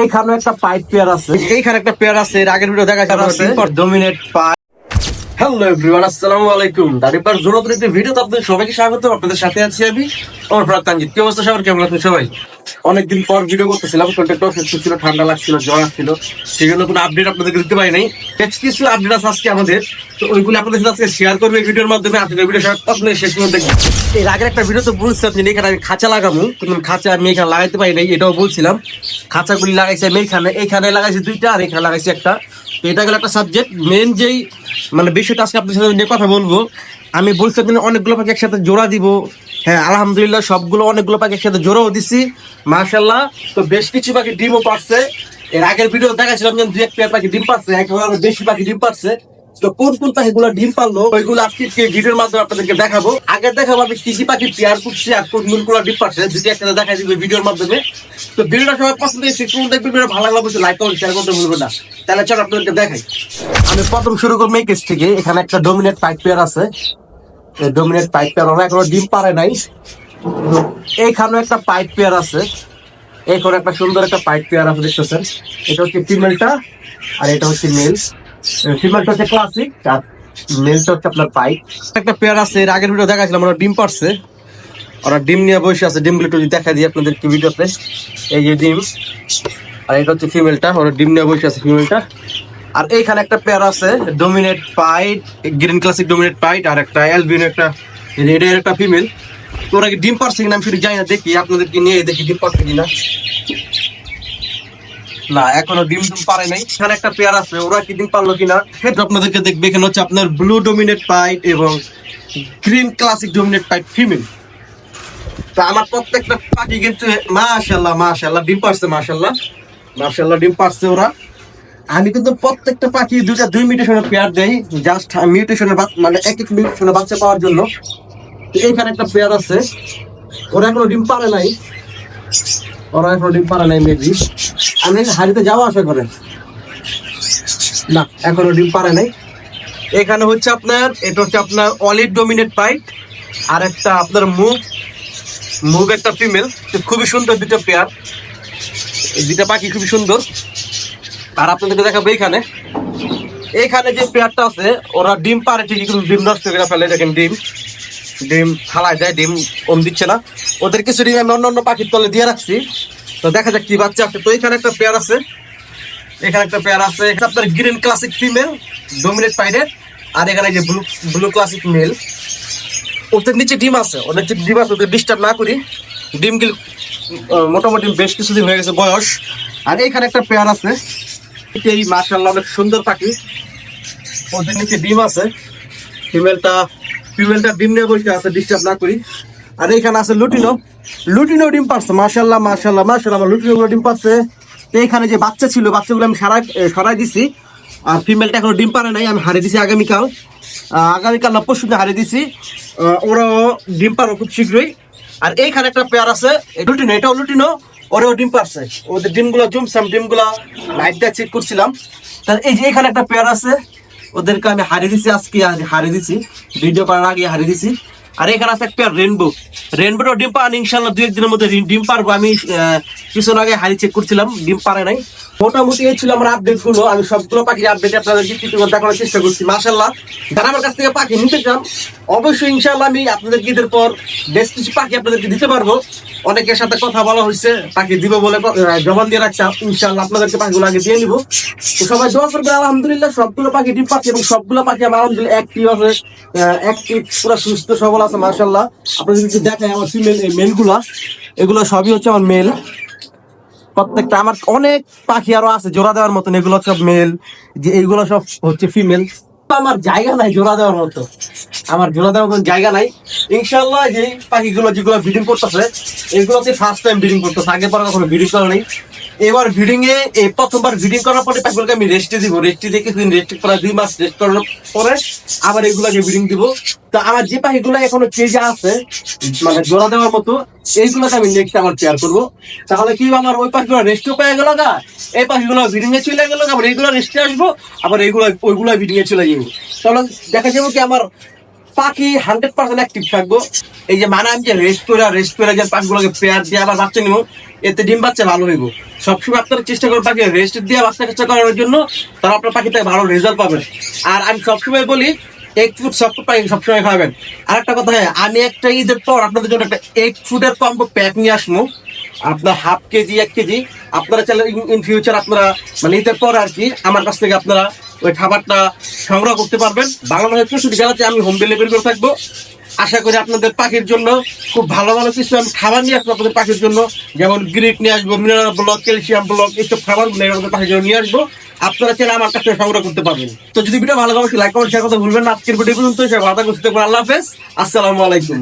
এইখানে একটা pipe pair আছে। এইখানে একটা পেয়ার আছে এর আগের ভিডিও দেখা যাচ্ছে ডোমিনেট পাইপ। হ্যালো এভরিওয়ান আসসালামু আলাইকুম। দাঁড়িপার জোরত একটি ভিডিওতে আপনাদের সবাইকে স্বাগত আপনাদের সাথে আছি আমি, আমার তানজিদ। কি অবস্থা সবার? কেমন আছেন সবাই? অনেকদিন পর ভিডিও করতেছিলাম কন্টেন্ট অসুস্থ ছিল, ঠান্ডা লাগছিল, জ্বর আসছিল। জন্য কোনো আপডেট আপনাদেরকে দিতে পারি নাই। বেশ কিছু আপডেট আছে আজকে আমাদের। তো ওইগুলো আপনাদের সাথে আজকে শেয়ার করবে ভিডিওর মাধ্যমে। আপনাদের ভিডিও আপনাদের শেষ পর্যন্ত দেখবেন এর আগের একটা ভিডিও তো বলছিলাম যে এখানে আমি খাঁচা লাগাবো। কিন্তু খাঁচা, আমি এখানে লাগাইতে পারি নাই, এটাও বলছিলাম। খাঁচাগুলি লাগাইছি, আমি এখানে এখানে লাগাইছি দুইটা, আর এখানে লাগাইছি একটা। এটা গেল একটা সাবজেক্ট মেন যেই মানে বিষয়টা আজকে আপনার সাথে নিয়ে কথা বলব, আমি বলছি যে অনেকগুলো পাখি একসাথে জোড়া দিব। হ্যাঁ আলহামদুলিল্লাহ সবগুলো অনেকগুলো পাখি একসাথে জোড়াও দিছি। মার্শাল্লাহ তো বেশ কিছু পাখি ডিমও পারছে। এর আগের ভিডিও দেখাছিলাম যে দু এক পেয়ার পাখি ডিম পারছে, একেবারে বেশি পাখি ডিম পারছে। তো কোন কোন পাখিগুলো ডিম পারল, ওইগুলো আজকে ভিডিওর মাধ্যমে আপনাদেরকে দেখাবো। আগে দেখাবো, আমি কি কি পাখি, পেয়ার করছি আর কোন কোনগুলো ডিম পারছে দুটি একসাথে দেখা দিবে ভিডিওর মাধ্যমে। তো ভিডিওটা সবাই পছন্দ হয়েছে, কোন দেখবে ভিডিও ভালো লাগলে অবশ্যই লাইক করুন শেয়ার করতে ভুলবেন না। তাহলে চলো আপনাদেরকে দেখাই। আমি প্রথম শুরু করব এই কেস থেকে। এখানে একটা ডোমিনেট পাইপ পেয়ার আছে। ডোমিনেট পাইপ পেয়ার ওরা এখনও ডিম পারে নাই। এইখানেও একটা পাইপ পেয়ার আছে। এইখানে একটা সুন্দর একটা পাইপ পেয়ার আছে, দেখতেছেন। এটা হচ্ছে ফিমেলটা আর এটা হচ্ছে মেল ফিমেলটা হচ্ছে ক্লাসিক আর মেলটা হচ্ছে আপনার পাইপ একটা পেয়ার আছে, এর আগের ভিডিও দেখাছিলাম ওরা ডিম পারছে। ওরা ডিম নিয়ে বসে আছে, ডিমগুলো একটু দেখা দিই আপনাদেরকে ভিডিওতে এই যে ডিম, আর এটা হচ্ছে ফিমেলটা ওরা ডিম নিয়ে বসে আছে ফিমেলটা আর এইখানে একটা পেয়ার আছে dominant pied green classic dominant pied আর একটা অ্যালবিন একটা রেডের একটা ফিমেল ওরা কি ডিম পারছে কিনা আমি সেটা জানি না, দেখি, আপনাদেরকে নিয়ে দেখি ডিম পারছে কিনা। না, এখনও ডিম ডিম পারে নাই। এখানে একটা পেয়ার আছে, ওরা কি ডিম পারল কিনা? সেটা আপনাদেরকে দেখবে, এখানে হচ্ছে আপনার ব্লু ডোমিনেট পাইট এবং green classic dominant pied female তা আমার প্রত্যেকটা পাখি কিন্তু মাশাল্লাহ মাশাল্লাহ ডিম পারছে মাশাল্লাহ মাশাল্লাহ ডিম পারছে ওরা। আমি কিন্তু প্রত্যেকটা পাখি দুটা দুই মিউটেশনের পেয়ার দেই জাস্ট মিউটেশনের মানে এক এক মিউটেশনের বাচ্চা পাওয়ার জন্য। তো এইখানে একটা পেয়ার আছে। ওরা এখনও ডিম পারে নাই। ওরা এখনও ডিম পারে নাই মেবি আমি হাড়িতে যাওয়া আশা করেন না, এখনও ডিম পারে নাই। এখানে হচ্ছে আপনার, এটা হচ্ছে আপনার অলিভ ডোমিনেট পাইট আর একটা আপনার মুভ মুভ একটা ফিমেল খুবই সুন্দর দুটো পেয়ার দুটা পাখি খুবই সুন্দর। আর আপনাদেরকে দেখাবো এইখানে। এইখানে যে পেয়ারটা আছে, ওরা ডিম পারে ঠিকই, কিন্তু ডিম নষ্ট করে ফেলে দেখেন ডিম। ডিম ফালায় দেয়, ডিম কম দিচ্ছে না। ওদের কিছু ডিম আমি অন্য অন্য পাখির তলে দিয়ে রাখছি। তো দেখা যাক কি বাচ্চা আছে তো এখানে একটা পেয়ার আছে। এখানে একটা পেয়ার আছে। আপনার গ্রিন ক্লাসিক ফিমেল ডোমিনেট পাইডের আর এখানে যে ব্লু ব্লু ক্লাসিক মেল ওদের নিচে ডিম আছে। ওদের নিচে ডিম আছে, ওদের ডিস্টার্ব না করি। ডিম গিল মোটামুটি বেশ কিছুদিন হয়ে গেছে বয়স। আর এখানে একটা পেয়ার আছে। এই মার্শাল্লাহ অনেক সুন্দর পাখি। ওদের নিচে ডিম আছে। ফিমেলটা ফিমেলটা ডিম নিয়ে বসে আছে ডিস্টার্ব না করি। আর এইখানে আছে লুটিনো। লুটিনো ডিম পারছে মার্শাল্লাহ মার্শাল্লাহ মার্শাল্লাহ আমার লুটিনো গুলো ডিম পারছে। তো এইখানে যে বাচ্চা ছিল, বাচ্চাগুলো আমি সারাই সরাই দিছি। আর ফিমেলটা এখনও ডিম পারে নাই, আমি হারিয়ে দিছি আগামীকাল। আগামীকাল না, পরশু হারিয়ে দিছি। ওরাও ডিম পারো খুব শীঘ্রই। আর এইখানে একটা পেয়ার আছে লুটিনো এটাও লুটিনো ওরাও ডিম পারছে। ওদের ডিমগুলো জমসাম ডিমগুলো লাইট দিয়ে চেক করছিলাম। তাহলে এই যে এখানে একটা পেয়ার আছে, ওদেরকে আমি হারিয়ে দিছি আজকে, হারিয়ে দিছি। ভিডিও করার আগে হারিয়ে দিছি। আর এখানে আছে একটা রেনবো রেনবোটা ডিম পান ইনশাল্লাহ দু একদিনের মধ্যে ডিম পারব আমি কিছুদিন আগে হারি চেক করছিলাম, ডিম পারে নাই। মোটামুটি এই ছিল আমার আপডেটগুলো। আমি সবগুলো পাখির আপডেট আপনাদের কিছু দেখানোর চেষ্টা করছি। মাসাল্লাহ যারা আমার কাছ থেকে পাখি নিতে চান, অবশ্যই ইনশাল্লাহ আমি আপনাদের ঈদের পর বেশ কিছু পাখি আপনাদেরকে দিতে পারব। অনেকের সাথে কথা বলা হয়েছে, পাখি দিব বলে জবান দিয়ে রাখছি। ইনশাল্লাহ আপনাদেরকে পাখিগুলো আগে দিয়ে নিবো। তো সবাই দোয়া করবেন, আলহামদুলিল্লাহ, সবগুলো পাখি ডিম পাচ্ছি এবং সবগুলো পাখি আমার আলহামদুলিল্লাহ অ্যাক্টিভ আছে অ্যাক্টিভ পুরো সুস্থ, সবল আছে মার্শাল্লাহ আপনাদের যদি দেখেন আমার ফিমেল এই মেলগুলা এগুলো সবই হচ্ছে আমার মেল প্রত্যেকটা আমার অনেক পাখি আরও আছে, জোড়া দেওয়ার মতন, এগুলো সব মেল যে এইগুলো সব হচ্ছে ফিমেল আমার জায়গা নাই জোড়া দেওয়ার মতো। আমার জোড়া দেওয়ার মতন জায়গা নাই। ইনশাল্লাহ যে পাখিগুলো যেগুলো ব্রিডিং করতেছে, এগুলোতে ফার্স্ট টাইম ব্রিডিং করতেছে, আগে পরে কখনো ব্রিডিং করা নেই। এবার ব্রিডিং এ এই প্রথমবার ব্রিডিং করার পরে পাখিগুলোকে আমি রেস্টে দিব। রেস্টে দিয়ে কিছুদিন রেস্ট করা দুই মাস রেস্ট করার পরে আবার এগুলোকে ব্রিডিং দিব। তো আমার যে পাখিগুলো এখনও কেজে আছে মানে জোড়া দেওয়ার মতো, এইগুলোকে আমি নেক্সট আমার পেয়ার করব। তাহলে কি আমার ওই পাখিগুলো রেস্টও পেয়ে গেল গা? এই পাখিগুলো ব্রিডিং এ চলে গেল আবার এইগুলো রেস্টে আসব, আবার এইগুলো, ওইগুলো ব্রিডিং এ চলে যাব। তাহলে দেখা যাব কি আমার পাখি হান্ড্রেড পার্সেন্ট অ্যাক্টিভ থাকব। এই যে মানে আমি যে রেস্ট করে রেস্ট যে পাখিগুলোকে পেয়ার দিয়ে আবার বাচ্চা নিবো, এতে ডিম বাচ্চা ভালো হইব। সবসময় আপনারা চেষ্টা করবেন পাখি রেস্ট দিয়ে, বাচ্চা কাচ্চা করানোর জন্য, তারা আপনার পাখিতে ভালো রেজাল্ট পাবেন। আর আমি সবসময় বলি এক ফুট সব পাখি সবসময় খাবেন। আর একটা কথা হ্যাঁ আমি একটা ঈদের পর আপনাদের জন্য একটা এক ফুটের কম্বো প্যাক নিয়ে আসব। আপনার হাফ কেজি, এক কেজি। আপনারা চাইলে ইন ফিউচার আপনারা মানে ঈদের পর আর কি, আমার কাছ থেকে আপনারা ওই খাবারটা সংগ্রহ করতে পারবেন। বাংলাদেশের চৌষট্টি জেলাতে আমি হোম ডেলিভারি করে থাকব। আশা করি আপনাদের পাখির জন্য খুব ভালো ভালো কিছু আমি খাবার নিয়ে আসব আপনাদের পাখির জন্য। যেমন গ্রিক নিয়ে আসব মিনারেল ব্লক ক্যালসিয়াম ব্লক এইসব খাবার আপনাদের পাখির জন্য নিয়ে আসব। আপনারা চাইলে আমার কাছ থেকে সংগ্রহ করতে পারবেন। তো যদি ভিডিও ভালো লাগে লাইক কমেন্ট শেয়ার করতে ভুলবেন না। আজকের ভিডিও পর্যন্ত সবাই ভালো। আল্লাহ হাফেজ। আসসালামু আলাইকুম।